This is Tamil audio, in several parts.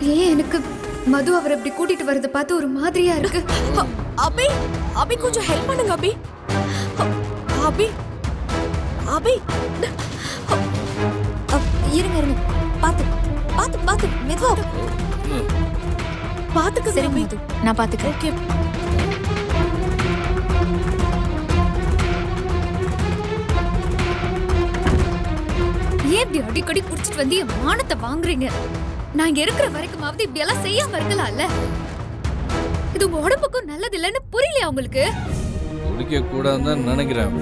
ஏன் எனக்கு மது அவர் இப்படி கூட்டிட்டு வரதை பார்த்து ஒரு மாதிரியா இருக்கு? அபி அபி கொஞ்சம் ஹெல்ப் பண்ணுங்க அபி. அபி அபி. இருங்க இருங்க. பாத்து பாத்து பாத்து மெதுவா. பாத்துக்க அபி. மது நான் பாத்துக்கிறேன் ஓகே. ஏன் இப்படி அடிக்கடி குடிச்சிட்டு வந்து என் மானத்தை வாங்குறீங்க? நான் இங்க இருக்கிற வரைக்குமாவது இப்படி எல்லாம் செய்யாம இருக்கலாம்ல இது உங்க உடம்புக்கும் நல்லது இல்லைன்னு புரியலையா உங்களுக்கு? குடிக்க கூடாதுன்னு நினைக்கிறேன்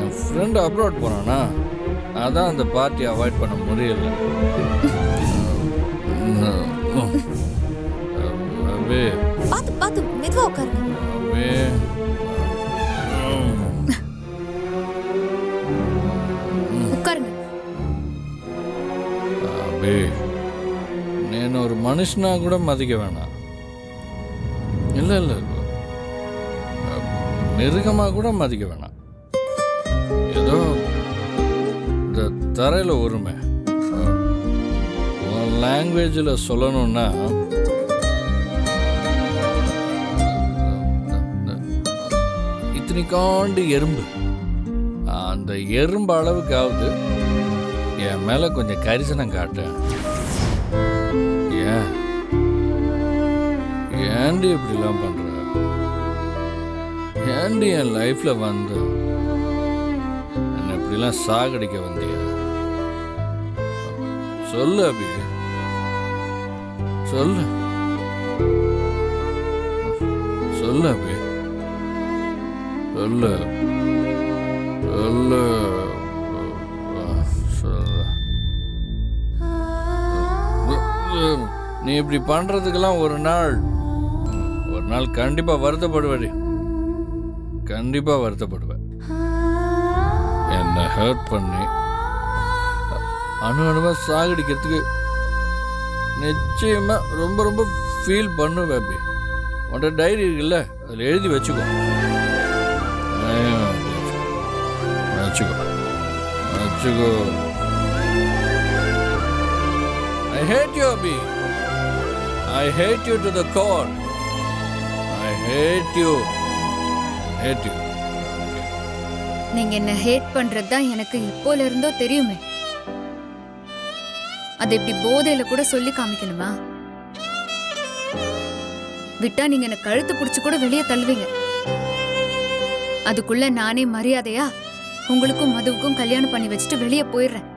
என் ஃப்ரெண்டு அப்ராட் போனானா அதான் அந்த பார்ட்டி அவாய்ட் பண்ண முடியல. பாத்து பாத்து மெதுவா உட்காருங்க. உட்காருங்க. என்னை ஒரு மனுஷனா கூட மதிக்க வேணாம். இல்லை இல்லை மிருகமாக கூட மதிக்க வேணாம். ஏதோ இந்த தரையில் உரிமை உன் லாங்குவேஜில் சொல்லணும்னா இத்தனைக்காண்டு எறும்பு. அந்த எறும்பு அளவுக்காவது என் மேலே கொஞ்சம் கரிசனம் காட்டேன் ஏன்டி இப்படிலாம் பண்ற? ஏன்டி என் லைஃப்ல வந்து? என்னை இப்படிலாம் சாகடிக்க வந்தியா? சொல்லு அபி. சொல்லு. சொல்லு அபி. சொல்லு. சொல்லு. சொல்லு. நீ இப்படி பண்றதுக்கெல்லாம் ஒரு நாள் ஒரு நாள் கண்டிப்பா வருத்தப்படுவடி. கண்டிப்பா வருத்தப்படுவேன். என்னை ஹர்ட் பண்ணி அணு அணுவா சாகடிக்கிறதுக்கு நிச்சயமா ரொம்ப ரொம்ப ஃபீல் பண்ணுவேன் அப்படி. உன்ட டைரி இருக்குல்ல அதில் எழுதி வச்சுக்கோ. வச்சுக்கோ. வச்சுக்கோ. I hate you Abhi. I hate you to the core. I hate நீங்க என்ன ஹேட் பண்றது தான் எனக்கு இப்போல இருந்தோ தெரியுமே. அது இப்படி போதையில கூட சொல்லி காமிக்கணுமா? விட்டா நீங்க என்ன கழுத்து பிடிச்சு கூட வெளியே தள்ளுவீங்க. அதுக்குள்ள நானே மரியாதையா உங்களுக்கும் மதுவுக்கும் கல்யாணம் பண்ணி வச்சுட்டு வெளியே போயிடுறேன்.